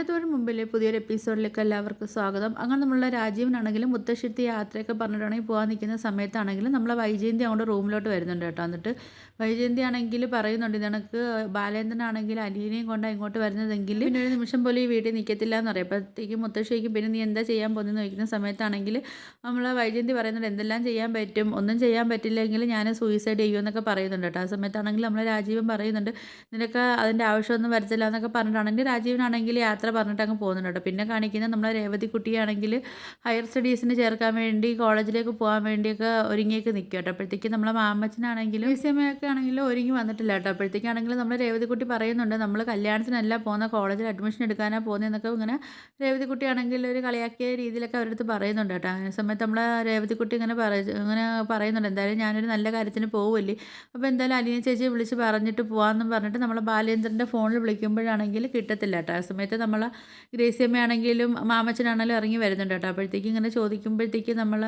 മഴത്തോട് മുമ്പിലെ പുതിയൊരു എപ്പിസോഡിലേക്ക് എല്ലാവർക്കും സ്വാഗതം. അങ്ങനെ നമ്മളുടെ രാജീവനാണെങ്കിലും മുത്തശ്ശിത്തി യാത്രയൊക്കെ പറഞ്ഞിട്ടാണെങ്കിൽ പോകാൻ നിൽക്കുന്ന സമയത്താണെങ്കിലും നമ്മളെ വൈജയന്തി അങ്ങോട്ട് റൂമിലോട്ട് വരുന്നുണ്ട് കേട്ടോ. എന്നിട്ട് വൈജയന്തി ആണെങ്കിൽ പറയുന്നുണ്ട് ഇതണക്ക് ബാലേന്ദ്രനാണെങ്കിൽ അലീനയും കൊണ്ട് ഇങ്ങോട്ട് വരുന്നതെങ്കിൽ പിന്നെ ഒരു നിമിഷം പോലും ഈ വീട്ടിൽ നിൽക്കത്തില്ല എന്ന് പറയും. അപ്പോഴത്തേക്കും മുത്തശ്ശിക്കും പിന്നെ നീ എന്താ ചെയ്യാൻ പോകുന്നതെന്ന് ചോദിക്കുന്ന സമയത്താണെങ്കിൽ നമ്മളെ വൈജയന്തി പറയുന്നുണ്ട് എന്തെല്ലാം ചെയ്യാൻ പറ്റും? ഒന്നും ചെയ്യാൻ പറ്റില്ലെങ്കിൽ ഞാൻ സൂയിസൈഡ് ചെയ്യുമെന്നൊക്കെ പറയുന്നുണ്ട് കേട്ടോ. ആ സമയത്താണെങ്കിൽ നമ്മളെ രാജീവൻ പറയുന്നുണ്ട് നിനക്ക് അതിന്റെ ആവശ്യമൊന്നും വരത്തില്ല എന്നൊക്കെ പറഞ്ഞിട്ടാണെങ്കിൽ രാജീവനാണെങ്കിൽ യാത്ര പറഞ്ഞിട്ട് അങ്ങ് പോകുന്നുണ്ട്. കേട്ടോ പിന്നെ കാണിക്കുന്നത് നമ്മളെ രേവതി കുട്ടിയാണെങ്കിൽ ഹയർ സ്റ്റഡീസിന് ചേർക്കാൻ വേണ്ടി കോളേജിലേക്ക് പോകാൻ വേണ്ടിയൊക്കെ ഒരുങ്ങിയൊക്കെ നിൽക്കും കേട്ടോ അപ്പോഴത്തേക്കും നമ്മളെ മാമച്ചനാണെങ്കിലും വിസമ്മയൊക്കെ ആണെങ്കിലും ഒരുങ്ങി വന്നിട്ടില്ല കേട്ടോ അപ്പോഴത്തേക്കാണെങ്കിലും നമ്മളെ രേവതി കുട്ടി പറയുന്നുണ്ട് നമ്മൾ കല്യാണത്തിനല്ല പോകുന്ന കോളേജിൽ അഡ്മിഷൻ എടുക്കാനാണ് പോകുന്നതെന്നൊക്കെ ഇങ്ങനെ രേവതി ആണെങ്കിൽ ഒരു കളിയാക്കിയ രീതിയിലൊക്കെ അവരുടെ അടുത്ത് പറയുന്നുണ്ട് കേട്ടോ അങ്ങനെ സമയത്ത് നമ്മളെ രേവതി കുട്ടി ഇങ്ങനെ പറ ഇങ്ങനെ പറയുന്നുണ്ട് എന്തായാലും ഞാനൊരു നല്ല കാര്യത്തിന് പോവില്ലേ? അപ്പോൾ എന്തായാലും അലീന ചേച്ചിയെ വിളിച്ച് പറഞ്ഞിട്ട് പോകാമെന്നും പറഞ്ഞിട്ട് നമ്മളെ ബാലേന്ദ്രന്റെ ഫോണിൽ വിളിക്കുമ്പോഴാണെങ്കിൽ കിട്ടത്തില്ല കേട്ടോ ആ സമയത്ത് നമ്മൾ ഗ്രേസിയമ്മയാണെങ്കിലും മാമച്ചനാണെങ്കിലും ഇറങ്ങി വരുന്നുണ്ട് കേട്ടോ. അപ്പോഴത്തേക്കും ഇങ്ങനെ ചോദിക്കുമ്പോഴത്തേക്ക് നമ്മൾ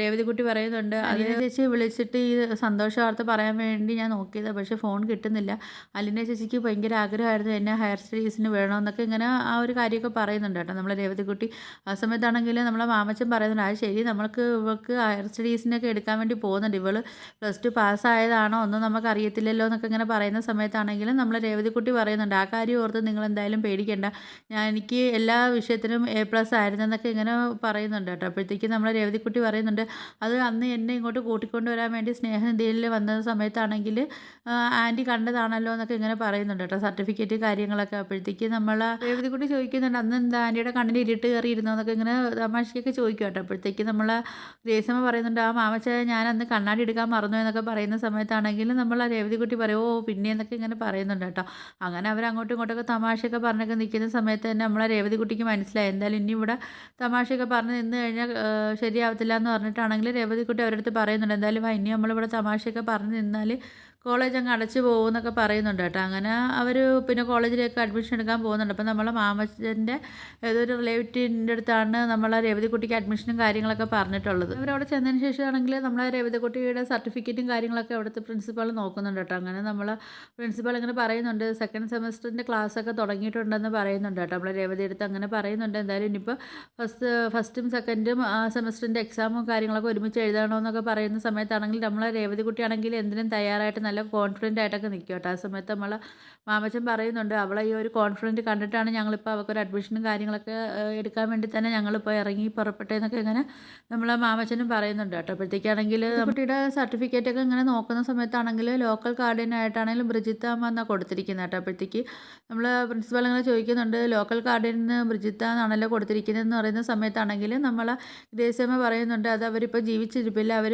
രേവതിക്കുട്ടി പറയുന്നുണ്ട് അലിന ചേച്ചി വിളിച്ചിട്ട് ഈ സന്തോഷ വാർത്ത പറയാൻ വേണ്ടി ഞാൻ നോക്കിയത് പക്ഷേ ഫോൺ കിട്ടുന്നില്ല. അലിന ചേച്ചിക്ക് ഭയങ്കര ആഗ്രഹമായിരുന്നു എന്നെ ഹയർ സ്റ്റഡീസിന് വേണമെന്നൊക്കെ ഇങ്ങനെ ആ ഒരു കാര്യമൊക്കെ പറയുന്നുണ്ട് കേട്ടോ നമ്മളെ രേവതിക്കുട്ടി. ആ സമയത്താണെങ്കിൽ നമ്മളെ മാമച്ചൻ പറയുന്നുണ്ട് അത് ശരി നമ്മൾക്ക് ഇവൾക്ക് ഹയർ സ്റ്റഡീസിനൊക്കെ എടുക്കാൻ വേണ്ടി പോകുന്നുണ്ട്. ഇവൾ പ്ലസ് ടു പാസ്സായതാണോ ഒന്നും നമുക്ക് അറിയത്തില്ലല്ലോ എന്നൊക്കെ ഇങ്ങനെ പറയുന്ന സമയത്താണെങ്കിലും നമ്മളെ രേവതിക്കുട്ടി പറയുന്നുണ്ട് ആ കാര്യം ഓർത്ത് നിങ്ങൾ എന്തായാലും പേടിക്കേണ്ട. ഞാൻ എനിക്ക് എല്ലാ വിഷയത്തിനും എ പ്ലസ് ആയിരുന്നെന്നൊക്കെ ഇങ്ങനെ പറയുന്നുണ്ട് കേട്ടോ. അപ്പോഴത്തേക്കും നമ്മളെ രേവതിക്കുട്ടി പറയുന്നുണ്ട്. അത് അന്ന് എന്നെ ഇങ്ങോട്ട് കൂട്ടിക്കൊണ്ട് വരാൻ വേണ്ടി സ്നേഹനിധിയിൽ വന്ന സമയത്താണെങ്കിൽ ആന്റി കണ്ടതാണല്ലോ എന്നൊക്കെ ഇങ്ങനെ പറയുന്നുണ്ട് കേട്ടോ. സർട്ടിഫിക്കറ്റ് കാര്യങ്ങളൊക്കെ. അപ്പോഴത്തേക്ക് നമ്മൾ രേവതിക്കുട്ടി ചോദിക്കുന്നുണ്ട് അന്ന് എന്താ ആന്റിയുടെ കണ്ണിൽ ഇരുട്ട് കയറിയിരുന്നോ? എന്നൊക്കെ ഇങ്ങനെ തമാശയൊക്കെ ചോദിക്കും കേട്ടോ. അപ്പോഴത്തേക്ക് നമ്മൾ ഗ്രേസമ്മ പറയുന്നുണ്ട് ആ മാമച്ച ഞാൻ അന്ന് കണ്ണാടി എടുക്കാൻ മറന്നു എന്നൊക്കെ പറയുന്ന സമയത്താണെങ്കിലും നമ്മൾ ആ രേവതിക്കുട്ടി പറയും ഓ പിന്നെ എന്നൊക്കെ ഇങ്ങനെ പറയുന്നുണ്ട് കേട്ടോ. അങ്ങനെ അവർ അങ്ങോട്ടും ഇങ്ങോട്ടൊക്കെ തമാശയൊക്കെ പറഞ്ഞൊക്കെ നിൽക്കുന്ന സമയത്ത് തന്നെ നമ്മളെ രേവതിക്കുട്ടിക്ക് മനസ്സിലായി. എന്തായാലും ഇനി ഇവിടെ തമാശയൊക്കെ പറഞ്ഞ് നിന്ന് കഴിഞ്ഞാൽ ശരിയാവത്തില്ല എന്ന് പറഞ്ഞിട്ടാണെങ്കിൽ രേവതിക്കുട്ടി അവരുടെ അടുത്ത് പറയുന്നുണ്ട് എന്തായാലും വൈനി നമ്മളിവിടെ തമാശയൊക്കെ പറഞ്ഞു നിന്നാൽ കോളേജ് അങ്ങ് അടച്ചു പോകുമെന്നൊക്കെ പറയുന്നുണ്ട് കേട്ടോ. അങ്ങനെ അവർ പിന്നെ കോളേജിലേക്ക് അഡ്മിഷൻ എടുക്കാൻ പോകുന്നുണ്ട്. അപ്പം നമ്മളെ മാമച്ചന്റെ ഏതൊരു റിലേറ്റീവിന്റെ അടുത്താണ് നമ്മളെ രേവതിക്കുട്ടിക്ക് അഡ്മിഷനും കാര്യങ്ങളൊക്കെ പറഞ്ഞിട്ടുള്ളത്. അവരവിടെ ചെന്നതിന് ശേഷമാണെങ്കിൽ നമ്മളെ രേവതിക്കുട്ടിയുടെ സർട്ടിഫിക്കറ്റും കാര്യങ്ങളൊക്കെ അവിടുത്തെ പ്രിൻസിപ്പാൾ നോക്കുന്നുണ്ട് കേട്ടോ. അങ്ങനെ നമ്മളെ പ്രിൻസിപ്പാൾ ഇങ്ങനെ പറയുന്നുണ്ട് സെക്കൻഡ് സെമസ്റ്ററിന്റെ ക്ലാസ്സൊക്കെ തുടങ്ങിയിട്ടുണ്ടെന്ന് പറയുന്നുണ്ട് കേട്ടോ. നമ്മളെ രേവതി അടുത്ത് അങ്ങനെ പറയുന്നുണ്ട്. എന്തായാലും ഇനിയിപ്പോൾ ഫസ്റ്റ് ഫസ്റ്റും സെക്കൻഡും സെമസ്റ്ററിന്റെ എക്സാമും കാര്യങ്ങളൊക്കെ ഒരുമിച്ച് എഴുതണമെന്നൊക്കെ പറയുന്ന സമയത്താണെങ്കിൽ നമ്മളെ രേവതി കുട്ടിയാണെങ്കിൽ എന്തിനും തയ്യാറായിട്ട് നല്ല കോൺഫിഡന്റ് ആയിട്ടൊക്കെ നിൽക്കും കേട്ടോ. ആ സമയത്ത് നമ്മളെ മാമച്ചൻ പറയുന്നുണ്ട് അവളെ ഈ ഒരു കോൺഫിഡന്റ് കണ്ടിട്ടാണ് ഞങ്ങളിപ്പോൾ അവൾക്കൊരു അഡ്മിഷനും കാര്യങ്ങളൊക്കെ എടുക്കാൻ വേണ്ടി തന്നെ ഞങ്ങളിപ്പോൾ ഇറങ്ങി പുറപ്പെട്ടേന്നൊക്കെ ഇങ്ങനെ നമ്മളെ മാമച്ചനും പറയുന്നുണ്ട് കേട്ടോ. അപ്പോഴത്തേക്കാണെങ്കിൽ കുട്ടിയുടെ സർട്ടിഫിക്കറ്റൊക്കെ ഇങ്ങനെ നോക്കുന്ന സമയത്താണെങ്കിൽ ലോക്കൽ ഗാർഡിയനായിട്ടാണെങ്കിലും ബ്രിജിത്ത അമ്മ എന്നാണ് കൊടുത്തിരിക്കുന്നത് കേട്ടോ. അപ്പോഴത്തേക്ക് നമ്മൾ പ്രിൻസിപ്പൽ ഇങ്ങനെ ചോദിക്കുന്നുണ്ട് ലോക്കൽ ഗാർഡിയന് ബ്രിജിത്ത എന്നാണല്ലോ കൊടുത്തിരിക്കുന്നതെന്ന് പറയുന്ന സമയത്താണെങ്കിൽ നമ്മൾ ഗ്രേസമ്മ പറയുന്നുണ്ട് അത് അവരിപ്പോൾ ജീവിച്ചിരിപ്പില്ല അവർ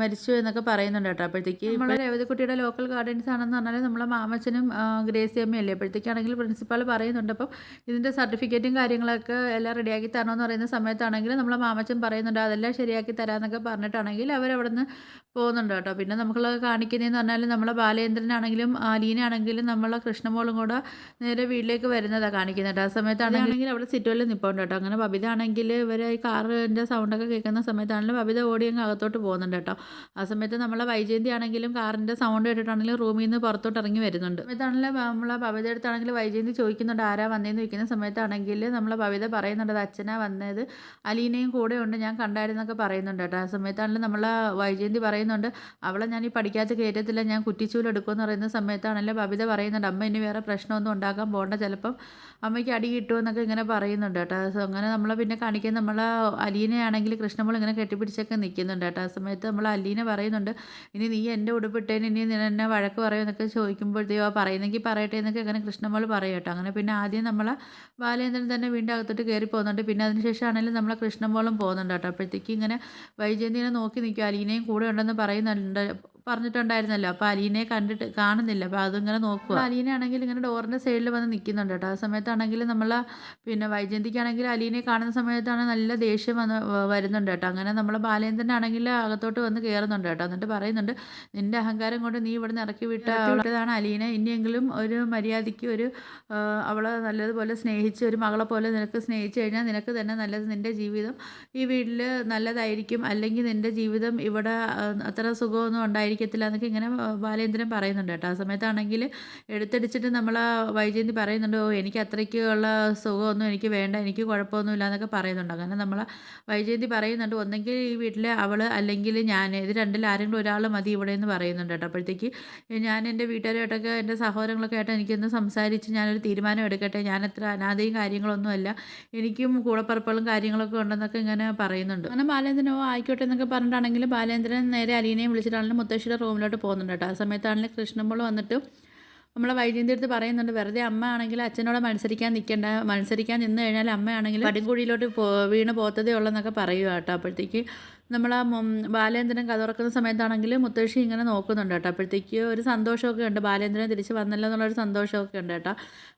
മരിച്ചു എന്നൊക്കെ പറയുന്നുണ്ട് കേട്ടോ. അപ്പോഴത്തേക്ക് നമ്മളെ രേവതിക്കുട്ടിയുടെ ലോക്കൽ ഗാർഡൻസ് ആണെന്ന് പറഞ്ഞാൽ നമ്മളെ മാമച്ചനും ഗ്രേസിയമ്മയും അല്ലേ? അപ്പോഴത്തേക്കാണെങ്കിൽ പ്രിൻസിപ്പാൾ പറയുന്നുണ്ട്. അപ്പം ഇതിന്റെ സർട്ടിഫിക്കറ്റും കാര്യങ്ങളൊക്കെ എല്ലാം റെഡിയാക്കി തരണമെന്ന് പറയുന്ന സമയത്താണെങ്കിൽ നമ്മളെ മാമച്ചൻ പറയുന്നുണ്ട് അതെല്ലാം ശരിയാക്കി തരാമെന്നൊക്കെ പറഞ്ഞിട്ടാണെങ്കിൽ അവരവിടെ നിന്ന് പോകുന്നുണ്ട് കേട്ടോ. പിന്നെ നമ്മൾ കാണിക്കുന്നതെന്ന് പറഞ്ഞാൽ നമ്മളെ ബാലേന്ദ്രനാണെങ്കിലും ആലീനാണെങ്കിലും നമ്മളെ കൃഷ്ണമോളും കൂടെ നേരെ വീട്ടിലേക്ക് വരുന്നതാണ് കാണിക്കുന്നത് ആ സമയത്താണെങ്കിൽ അവിടെ സിറ്റുവലിൽ നിൽപ്പുണ്ട് കേട്ടോ. അങ്ങനെ ബബിത ആണെങ്കിൽ ഇവർ ഈ കാറിന്റെ സൗണ്ടൊക്കെ കേൾക്കുന്ന സമയത്താണെങ്കിലും ബബിത ഓടി അങ്ങ് അകത്തോട്ട് പോകുന്നുണ്ട് കേട്ടോ. ആ സമയത്ത് നമ്മളെ വൈജയന്തി ആണെങ്കിലും കാറിന്റെ സൗണ്ട് കേട്ടിട്ടാണെങ്കിലും റൂമിൽ നിന്ന് പുറത്തോട്ട് ഇറങ്ങി വരുന്നുണ്ട്. സമയത്താണെങ്കിൽ നമ്മളെ ബബിത അടുത്താണെങ്കിൽ വൈജയന്തി ചോദിക്കുന്നുണ്ട് ആരാ വന്നതെന്ന് ചോദിക്കുന്ന സമയത്താണെങ്കിൽ നമ്മളെ പവിത പറയുന്നുണ്ട് അത് അച്ഛനാ വന്നത്. അലീനയും കൂടെ ഉണ്ട് ഞാൻ കണ്ടായിരുന്നൊക്കെ പറയുന്നുണ്ട് കേട്ടോ. ആ സമയത്താണെങ്കിലും നമ്മളെ വൈജയന്തി പറയുന്നുണ്ട് അവളെ ഞാൻ ഈ പഠിക്കാത്ത കയറ്റത്തില്ല ഞാൻ കുറ്റിച്ചൂലെടുക്കുമെന്ന് പറയുന്ന സമയത്താണല്ലോ പവിത പറയുന്നുണ്ട് അമ്മ ഇനി വേറെ പ്രശ്നമൊന്നും ഉണ്ടാക്കാൻ പോകണ്ട ചിലപ്പം അമ്മയ്ക്ക് അടി കിട്ടുമെന്നൊക്കെ ഇങ്ങനെ പറയുന്നുണ്ട് കേട്ടോ. അങ്ങനെ നമ്മളെ പിന്നെ കാണിക്കാൻ നമ്മളെ അലീനയാണെങ്കിൽ കൃഷ്ണമോൾ ഇങ്ങനെ കെട്ടിപ്പിടിച്ചൊക്കെ നിൽക്കുന്നുണ്ട് കേട്ടോ. ആ സമയത്ത് നമ്മൾ അലീന പറയുന്നുണ്ട് ഇനി നീ എന്റെ ഉടുപ്പിട്ടേന് ഇനി നീ എന്നെ വഴക്ക് പറയുമെന്നൊക്കെ എന്നൊക്കെ ആ പറയുന്നെങ്കിൽ പറയട്ടെ എന്നൊക്കെ അങ്ങനെ കൃഷ്ണമോൾ പറയും കേട്ടോ. അങ്ങനെ പിന്നെ ആദ്യം നമ്മളെ ബാലേന്ദ്രൻ തന്നെ വീണ്ടും അകത്തോട്ട് കയറി പോകുന്നുണ്ട്. പിന്നെ അതിനുശേഷം ആണെങ്കിലും നമ്മളെ കൃഷ്ണമോളും പോകുന്നുണ്ട് കേട്ടോ. അപ്പോഴത്തേക്ക് ഇങ്ങനെ വൈജയന്തിനെ നോക്കി നിൽക്കുക അലീനയും കൂടെ ഉണ്ടെന്ന് പറയുന്നുണ്ട്. പറഞ്ഞിട്ടുണ്ടായിരുന്നല്ലോ. അപ്പോൾ അലീനയെ കണ്ടിട്ട് കാണുന്നില്ല. അപ്പോൾ അതിങ്ങനെ നോക്കുക അലീന ആണെങ്കിൽ ഇങ്ങനെ ഡോറിന്റെ സൈഡിൽ വന്ന് നിൽക്കുന്നുണ്ട് കേട്ടോ. ആ സമയത്താണെങ്കിൽ നമ്മൾ പിന്നെ വൈജയന്തിക്കാണെങ്കിൽ അലീനയെ കാണുന്ന സമയത്താണ് നല്ല ദേഷ്യം വന്ന് വരുന്നുണ്ട് കേട്ടോ. അങ്ങനെ നമ്മൾ ബാലേന്ദ്രനാണെങ്കിൽ അകത്തോട്ട് വന്ന് കയറുന്നുണ്ട് കേട്ടോ. എന്നിട്ട് പറയുന്നുണ്ട് നിന്റെ അഹങ്കാരം കൊണ്ട് നീ ഇവിടെ നിന്ന് ഇറക്കി വിട്ട വിട്ടതാണ് അലീന. ഇനിയെങ്കിലും ഒരു മര്യാദയ്ക്ക് ഒരു അവളെ നല്ലതുപോലെ സ്നേഹിച്ച് ഒരു മകളെ പോലെ നിനക്ക് സ്നേഹിച്ച് കഴിഞ്ഞാൽ നിനക്ക് തന്നെ നല്ലത് നിന്റെ ജീവിതം ഈ വീട്ടിൽ നല്ലതായിരിക്കും. അല്ലെങ്കിൽ നിന്റെ ജീവിതം ഇവിടെ അത്ര സുഖമൊന്നും ഉണ്ടായിരിക്കും സഹായിക്കത്തില്ല എന്നൊക്കെ ഇങ്ങനെ ബാലേന്ദ്രൻ പറയുന്നുണ്ട് കേട്ടോ. ആ സമയത്താണെങ്കിൽ എടുത്തടിച്ചിട്ട് നമ്മൾ വൈജയന്തി പറയുന്നുണ്ട് ഓ എനിക്ക് അത്രയ്ക്കുള്ള സുഖമൊന്നും എനിക്ക് വേണ്ട എനിക്ക് കുഴപ്പമൊന്നുമില്ല എന്നൊക്കെ പറയുന്നുണ്ട്. അങ്ങനെ നമ്മൾ വൈജയന്തി പറയുന്നുണ്ട് ഒന്നെങ്കിൽ ഈ വീട്ടിൽ അവൾ അല്ലെങ്കിൽ ഞാൻ ഇത് രണ്ടിൽ ആരെങ്കിലും ഒരാൾ മതി ഇവിടെ എന്ന് പറയുന്നുണ്ട് കേട്ടോ. അപ്പോഴത്തേക്ക് ഞാൻ എന്റെ വീട്ടുകാരുമായിട്ടൊക്കെ എന്റെ സഹോദരങ്ങളൊക്കെ ആയിട്ട് എനിക്കൊന്ന് സംസാരിച്ച് ഞാനൊരു തീരുമാനം എടുക്കട്ടെ. ഞാൻ അത്ര അനാഥയും കാര്യങ്ങളൊന്നുമല്ല എനിക്കും കൂടപ്പറപ്പുകളും കാര്യങ്ങളൊക്കെ ഉണ്ടെന്നൊക്കെ ഇങ്ങനെ പറയുന്നുണ്ട്. അങ്ങനെ ബാലേന്ദ്രനോ ആയിക്കോട്ടെ എന്നൊക്കെ പറഞ്ഞിട്ടാണെങ്കിൽ ബാലേന്ദ്രൻ നേരെ അലീനയും വിളിച്ചിട്ടാണെങ്കിലും മുത്തശ്ശിയുടെ റൂമിലോട്ട് പോകുന്നുണ്ട് കേട്ടോ. ആ സമയത്താണെങ്കിൽ കൃഷ്ണമ്പോൾ വന്നിട്ട് നമ്മളെ വൈദ്യുതി അടുത്ത് പറയുന്നുണ്ട് വെറുതെ അമ്മ ആണെങ്കിൽ അച്ഛനോട് മത്സരിക്കാൻ നിൽക്കേണ്ട മത്സരിക്കാൻ നിന്ന് കഴിഞ്ഞാൽ അമ്മയാണെങ്കിൽ പടിൻകുഴിയിലോട്ട് പോ വീണ് പോത്തതേ ഉള്ളെന്നൊക്കെ പറയുക കേട്ടോ. അപ്പോഴത്തേക്ക് നമ്മൾ ആ ബാലേന്ദ്രൻ കഥ തുറക്കുന്ന സമയത്താണെങ്കിൽ മുത്തശ്ശി ഇങ്ങനെ നോക്കുന്നുണ്ട് കേട്ടോ. അപ്പോഴത്തേക്ക് ഒരു സന്തോഷമൊക്കെ ഉണ്ട്. ബാലേന്ദ്രൻ തിരിച്ച് വന്നല്ലോ എന്നുള്ളൊരു സന്തോഷമൊക്കെ ഉണ്ട് കേട്ടോ.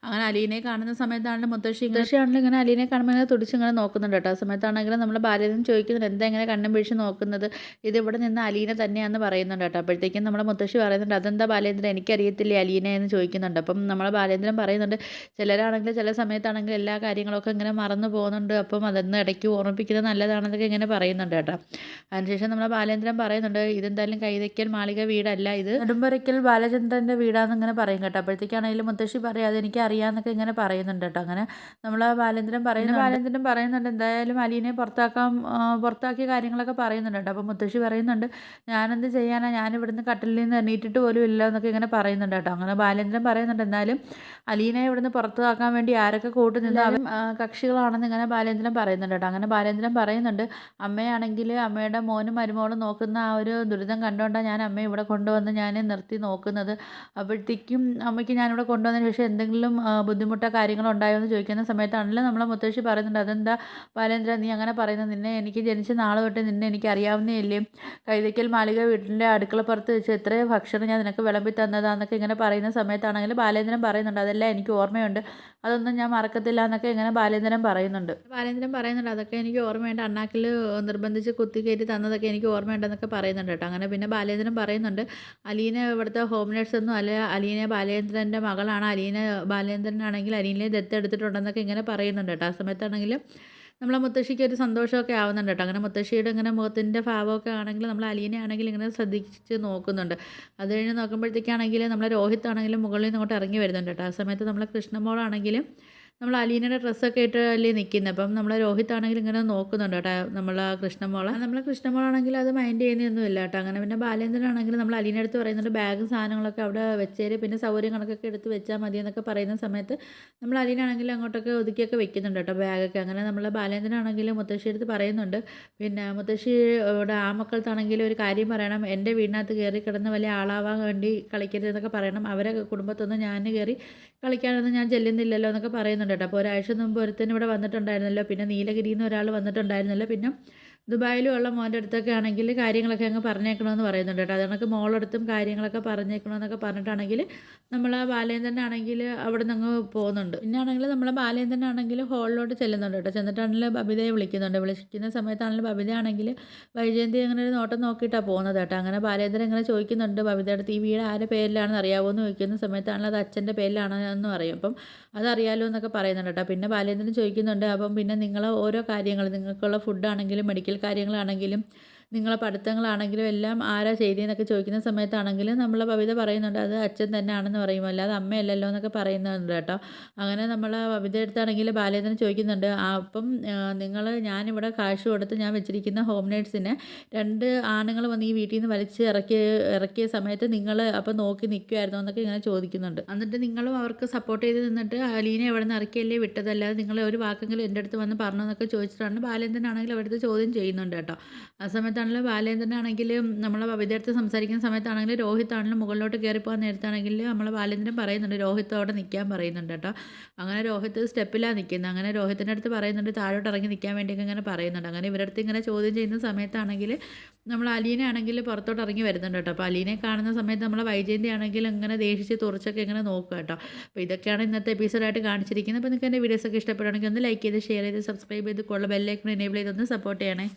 അങ്ങനെ അലീനെ കാണുന്ന സമയത്താണെങ്കിലും മുത്തശ്ശി മുത്തശ്ശി ആണെങ്കിലും ഇങ്ങനെ അലീനെ കാണുമ്പോൾ ഇങ്ങനെ തുടിച്ച് ഇങ്ങനെ നോക്കുന്നുണ്ട് കേട്ടോ. ആ സമയത്താണെങ്കിലും നമ്മൾ ബാലേന്ദ്രൻ ചോദിക്കുന്നുണ്ട് എന്താ ഇങ്ങനെ കണ്ണും പിഴിച്ച് നോക്കുന്നത്? ഇത് ഇവിടെ നിന്ന് അലീന തന്നെയാണെന്ന് പറയുന്നുണ്ട് കേട്ടോ. അപ്പോഴത്തേക്കും നമ്മളെ മുത്തശ്ശി പറയുന്നുണ്ട് അതെന്താ ബാലേന്ദ്രൻ? എനിക്കറിയത്തില്ലേ അലീന എന്ന് ചോദിക്കുന്നുണ്ട്. അപ്പം നമ്മളെ ബാലേന്ദ്രൻ പറയുന്നുണ്ട് ചിലരാണെങ്കിൽ ചില സമയത്താണെങ്കിൽ എല്ലാ കാര്യങ്ങളൊക്കെ ഇങ്ങനെ മറന്നു പോകുന്നുണ്ട്. അപ്പം അതൊന്ന് ഇടയ്ക്ക് ഓർമ്മിപ്പിക്കുന്നത് നല്ലതാണെന്നൊക്കെ ഇങ്ങനെ പറയുന്നുണ്ട് കേട്ടോ. അതിനുശേഷം നമ്മളെ ബാലേന്ദ്രൻ പറയുന്നുണ്ട് ഇതെന്തായാലും കൈതയ്ക്കൽ മാളിക വീടല്ല ഇത്. നെടുമ്പരയ്ക്കൽ ബാലചന്ദ്രന്റെ വീടാണെന്ന് ഇങ്ങനെ പറയും കേട്ടോ. അപ്പോഴത്തേക്കാണെങ്കിലും മുത്തശ്ശി പറയാതെ എനിക്ക് അറിയാമെന്നൊക്കെ ഇങ്ങനെ പറയുന്നുണ്ട് കേട്ടോ. അങ്ങനെ നമ്മളെ ബാലേന്ദ്രൻ പറയുന്നു ബാലേന്ദ്രൻ പറയുന്നുണ്ട് എന്തായാലും അലീനെ പുറത്താക്കാൻ പുറത്താക്കിയ കാര്യങ്ങളൊക്കെ പറയുന്നുണ്ട് കേട്ടോ. അപ്പോൾ മുത്തശ്ശി പറയുന്നുണ്ട് ഞാനെന്ത് ചെയ്യാനാണ് ഞാൻ ഇവിടുന്ന് കട്ടിലിൽ നിന്ന് എണ്ണീറ്റിട്ട് പോലും ഇല്ല എന്നൊക്കെ ഇങ്ങനെ പറയുന്നുണ്ട് കേട്ടോ. അങ്ങനെ ബാലേന്ദ്രൻ പറയുന്നുണ്ട് എന്നാലും അലീനെ ഇവിടുന്ന് പുറത്താക്കാൻ വേണ്ടി ആരൊക്കെ കൂട്ടുനിന്ന് അവൻ കക്ഷികളാണെന്ന് ഇങ്ങനെ ബാലേന്ദ്രൻ പറയുന്നുണ്ട് കേട്ടോ. അങ്ങനെ ബാലേന്ദ്രൻ പറയുന്നുണ്ട് അമ്മയാണെങ്കിൽ അമ്മയുടെ മോനും മരുമോളും നോക്കുന്ന ആ ഒരു ദുരിതം കണ്ടുകൊണ്ടാണ് ഞാൻ അമ്മയെ ഇവിടെ കൊണ്ടുവന്ന് ഞാൻ നിർത്തി നോക്കുന്നത്. അപ്പോഴത്തേക്കും അമ്മയ്ക്ക് ഞാനിവിടെ കൊണ്ടുവന്നതിന് ശേഷം എന്തെങ്കിലും ബുദ്ധിമുട്ടോ കാര്യങ്ങളോ ഉണ്ടായോ എന്ന് ചോദിക്കുന്ന സമയത്താണല്ലോ നമ്മളെ മുത്തശ്ശി പറയുന്നുണ്ട്. അതെന്താ ബാലേന്ദ്ര നീ അങ്ങനെ പറയുന്നത്? നിന്നെ എനിക്ക് ജനിച്ച നാളെ തൊട്ട് നിന്നെ എനിക്ക് അറിയാവുന്നതല്ലേ? കൈതയ്ക്കൽ മാളിക വീട്ടിന്റെ അടുക്കളപ്പുറത്ത് വെച്ച് എത്ര ഭക്ഷണം ഞാൻ നിനക്ക് വിളമ്പി തന്നതാന്നൊക്കെ ഇങ്ങനെ പറയുന്ന സമയത്താണെങ്കിൽ ബാലേന്ദ്രൻ പറയുന്നുണ്ട്. അതെല്ലാം എനിക്ക് ഓർമ്മയുണ്ട്. അതൊന്നും ഞാൻ മറക്കത്തില്ല എന്നൊക്കെ ഇങ്ങനെ ബാലേന്ദ്രൻ പറയുന്നുണ്ട്. ബാലേന്ദ്രൻ പറയുന്നുണ്ട് അതൊക്കെ എനിക്ക് ഓർമ്മയുണ്ട്. അണ്ണാക്കിൽ നിർബന്ധിച്ച് കുത്തിക്കയറ്റി തന്നതൊക്കെ എനിക്ക് ഓർമ്മയുണ്ടെന്നൊക്കെ പറയുന്നുണ്ട് കേട്ടോ. അങ്ങനെ പിന്നെ ബാലേന്ദ്രൻ പറയുന്നുണ്ട് അലീന ഇവിടുത്തെ ഹോം നേഴ്സ് ഒന്നും അല്ല അലീന ബാലേന്ദ്രന്റെ മകളാണ് അലീന ബാലേന്ദ്രനാണെങ്കിൽ അലീനെ ദത്തെടുത്തിട്ടുണ്ടെന്നൊക്കെ ഇങ്ങനെ പറയുന്നുണ്ട് കേട്ടോ. ആ സമയത്താണെങ്കിൽ നമ്മളെ മുത്തശ്ശിക്ക് ഒരു സന്തോഷമൊക്കെ ആവുന്നുണ്ട് കേട്ടോ. അങ്ങനെ മുത്തശ്ശിയുടെ ഇങ്ങനെ മുഖത്തിന്റെ ഭാവമൊക്കെ ആണെങ്കിൽ നമ്മൾ അലീനെ ആണെങ്കിൽ ഇങ്ങനെ ശ്രദ്ധിച്ച് നോക്കുന്നുണ്ട്. അത് കഴിഞ്ഞ് നോക്കുമ്പോഴത്തേക്കാണെങ്കിൽ നമ്മളെ രോഹിത് ആണെങ്കിലും മുകളിൽ നിന്ന് ഇറങ്ങി വരുന്നുണ്ട് കേട്ടോ. ആ സമയത്ത് നമ്മളെ കൃഷ്ണമോളാണെങ്കിലും നമ്മൾ അലീനയുടെ ഡ്രസ്സൊക്കെ ഇട്ട് അല്ലേ നിൽക്കുന്നത്. അപ്പം നമ്മൾ രോഹിത് ആണെങ്കിൽ ഇങ്ങനെ നോക്കുന്നുണ്ട് കേട്ടോ നമ്മൾ കൃഷ്ണമോളെ. നമ്മൾ കൃഷ്ണമോളാണെങ്കിൽ അത് മൈൻഡ് ചെയ്യുന്നൊന്നുമില്ല കേട്ടോ. അങ്ങനെ പിന്നെ ബാലേന്ദ്രനാണെങ്കിൽ നമ്മൾ അലീന അടുത്ത് പറയുന്നുണ്ട് ബാഗും സാധനങ്ങളൊക്കെ അവിടെ വെച്ചേര് പിന്നെ സൗകര്യങ്ങളൊക്കെ എടുത്ത് വെച്ചാൽ മതി എന്നൊക്കെ പറയുന്ന സമയത്ത് നമ്മൾ അലീനാണെങ്കിൽ അങ്ങോട്ടൊക്കെ ഒതുക്കിയൊക്കെ വെക്കുന്നുണ്ട് കേട്ടോ ബാഗൊക്കെ. അങ്ങനെ നമ്മൾ ബാലേന്ദ്രനാണെങ്കിൽ മുത്തശ്ശി അടുത്ത് പറയുന്നുണ്ട് പിന്നെ മുത്തശ്ശിയുടെ ആ മക്കൾത്താണെങ്കിൽ ഒരു കാര്യം പറയണം എന്റെ വീടിനകത്ത് കയറി കിടന്ന് വലിയ ആളാവാൻ വേണ്ടി കളിക്കരുതെന്നൊക്കെ പറയണം. അവരെ കുടുംബത്തൊന്നും ഞാൻ കയറി കളിക്കാനൊന്നും ഞാൻ ചെല്ലുന്നില്ലല്ലോ എന്നൊക്കെ പറയുന്നുണ്ട്. കേട്ടോ. അപ്പോൾ ഒരാഴ്ച മുമ്പ് ഒരുത്തൻ ഇവിടെ വന്നിട്ടുണ്ടായിരുന്നല്ലോ. പിന്നെ നീലഗിരിയിൽ നിന്ന് ഒരാൾ വന്നിട്ടുണ്ടായിരുന്നല്ലോ. പിന്നെ ദുബായിലും ഉള്ള മോന്റെ അടുത്തൊക്കെ ആണെങ്കിൽ കാര്യങ്ങളൊക്കെ അങ്ങ് പറഞ്ഞേക്കണമെന്ന് പറയുന്നുണ്ട് കേട്ടോ. അത് മോളടുത്തും കാര്യങ്ങളൊക്കെ പറഞ്ഞേക്കണമെന്നൊക്കെ പറഞ്ഞിട്ടാണെങ്കിൽ നമ്മൾ ആ ബാലേന്ദ്രനാണെങ്കിൽ അവിടെ നിന്ന് അങ്ങ് പോകുന്നുണ്ട്. പിന്നെ ആണെങ്കിൽ നമ്മളെ ബാലേന്ദ്രനാണെങ്കിൽ ഹോളിലോട്ട് ചെല്ലുന്നുണ്ട് കേട്ടോ. ചെന്നിട്ടാണെങ്കിൽ ബബിതയെ വിളിക്കുന്നുണ്ട്. വിളിക്കുന്ന സമയത്താണെങ്കിൽ ബബിത ആണെങ്കിൽ വൈജയന്തി അങ്ങനെ ഒരു നോട്ടം നോക്കിയിട്ടാണ് പോകുന്നത് കേട്ടോ. അങ്ങനെ ബാലേന്ദ്രൻ ഇങ്ങനെ ചോദിക്കുന്നുണ്ട് ബബിതയുടെ അടുത്ത് ഈ വീട് ആരുടെ പേരിലാണെന്ന് അറിയാമോ എന്ന് ചോദിക്കുന്ന സമയത്താണെങ്കിൽ അത് അച്ഛന്റെ പേരിലാണെന്ന് പറയും. അപ്പം അതറിയാലോ എന്നൊക്കെ പറയുന്നുണ്ട് കേട്ടോ. പിന്നെ ബാലേന്ദ്രൻ ചോദിക്കുന്നുണ്ട് അപ്പം പിന്നെ നിങ്ങളെ ഓരോ കാര്യങ്ങൾ നിങ്ങൾക്കുള്ള ഫുഡാണെങ്കിലും മെഡിക്കൽ കാര്യങ്ങളാണെങ്കിലും നിങ്ങളെ പഠിത്തങ്ങളാണെങ്കിലും എല്ലാം ആരാ ചെയ്തതെന്നൊക്കെ ചോദിക്കുന്ന സമയത്താണെങ്കിലും നമ്മൾ പവിത പറയുന്നുണ്ട് അത് അച്ഛൻ തന്നെയാണെന്ന് പറയും. അല്ലാതെ അമ്മയല്ലല്ലോ എന്നൊക്കെ പറയുന്നുണ്ട് കേട്ടോ. അങ്ങനെ നമ്മൾ പവിത എടുത്താണെങ്കിൽ ബാലേന്ദ്രൻ ചോദിക്കുന്നുണ്ട് അപ്പം നിങ്ങൾ ഞാനിവിടെ കാശ് കൊടുത്ത് ഞാൻ വെച്ചിരിക്കുന്ന ഹോം നേഴ്സിനെ രണ്ട് ആണുങ്ങൾ വന്ന് ഈ വീട്ടിൽ നിന്ന് വലിച്ച് ഇറക്കിയ ഇറക്കിയ സമയത്ത് നിങ്ങൾ അപ്പം നോക്കി നിൽക്കുമായിരുന്നു എന്നൊക്കെ ഇങ്ങനെ ചോദിക്കുന്നുണ്ട്. എന്നിട്ട് നിങ്ങളും അവർക്ക് സപ്പോർട്ട് ചെയ്ത് നിന്നിട്ട് അലീനെ എവിടെ നിന്ന് ഇറക്കിയല്ലേ വിട്ടതല്ലാതെ നിങ്ങൾ ഒരു വാക്കെങ്കിലും എന്റെ അടുത്ത് വന്ന് പറഞ്ഞു എന്നൊക്കെ ചോദിച്ചിട്ടാണ് ബാലേന്ദ്രനാണെങ്കിൽ അവിടുത്തെ ചോദ്യം ചെയ്യുന്നുണ്ട് കേട്ടോ. ആ സമയത്ത് സമയത്താണെങ്കിലും ബാലേന്ദ്രനാണെങ്കിലും നമ്മളെ ബബിതടുത്ത് സംസാരിക്കുന്ന സമയത്താണെങ്കിലും രോഹിത് ആണെങ്കിലും മുകളിലോട്ട് കയറിപ്പോകാൻ നേരത്താണെങ്കിൽ നമ്മളെ ബാലേന്ദ്രൻ പറയുന്നുണ്ട് രോഹിത് അവിടെ നിൽക്കാൻ പറയുന്നുണ്ട് കേട്ടോ. അങ്ങനെ രോഹിത് സ്റ്റെപ്പിലാണ് നിൽക്കുന്നത് അങ്ങനെ രോഹിത്തിന്റെ അടുത്ത് പറയുന്നുണ്ട് താഴോട്ട് ഇറങ്ങി നിൽക്കാൻ വേണ്ടിയൊക്കെ ഇങ്ങനെ പറയുന്നുണ്ട്. അങ്ങനെ ഇവരുടെ അടുത്ത് ഇങ്ങനെ ചോദ്യം ചെയ്യുന്ന സമയത്താണെങ്കിൽ നമ്മൾ അലീനെ ആണെങ്കിൽ പുറത്തോട്ട് ഇറങ്ങി വരുന്നുണ്ട് കേട്ടോ. അപ്പോൾ അലീനെ കാണുന്ന സമയത്ത് നമ്മളെ വൈജയന്തി ആണെങ്കിൽ ഇങ്ങനെ ദേഷിച്ച് തുറച്ചൊക്കെ ഇങ്ങനെ നോക്കുക കേട്ടോ. അപ്പോൾ ഇതൊക്കെയാണ് ഇന്നത്തെ എപ്പിസോഡായിട്ട് കാണിച്ചിരിക്കുന്നത്. അപ്പോൾ നിങ്ങൾക്ക് എന്റെ വീഡിയോസൊക്കെ ഇഷ്ടപ്പെടുകയാണെങ്കിൽ ഒന്ന് ലൈക്ക് ചെയ്ത് ഷെയർ ചെയ്ത് സബ്സ്ക്രൈബ് ചെയ്ത് കൊള്ള ബെല്ലൈക്കൺ എനേബിൾ ചെയ്തൊന്ന് സപ്പോർട്ട് ചെയ്യണേ.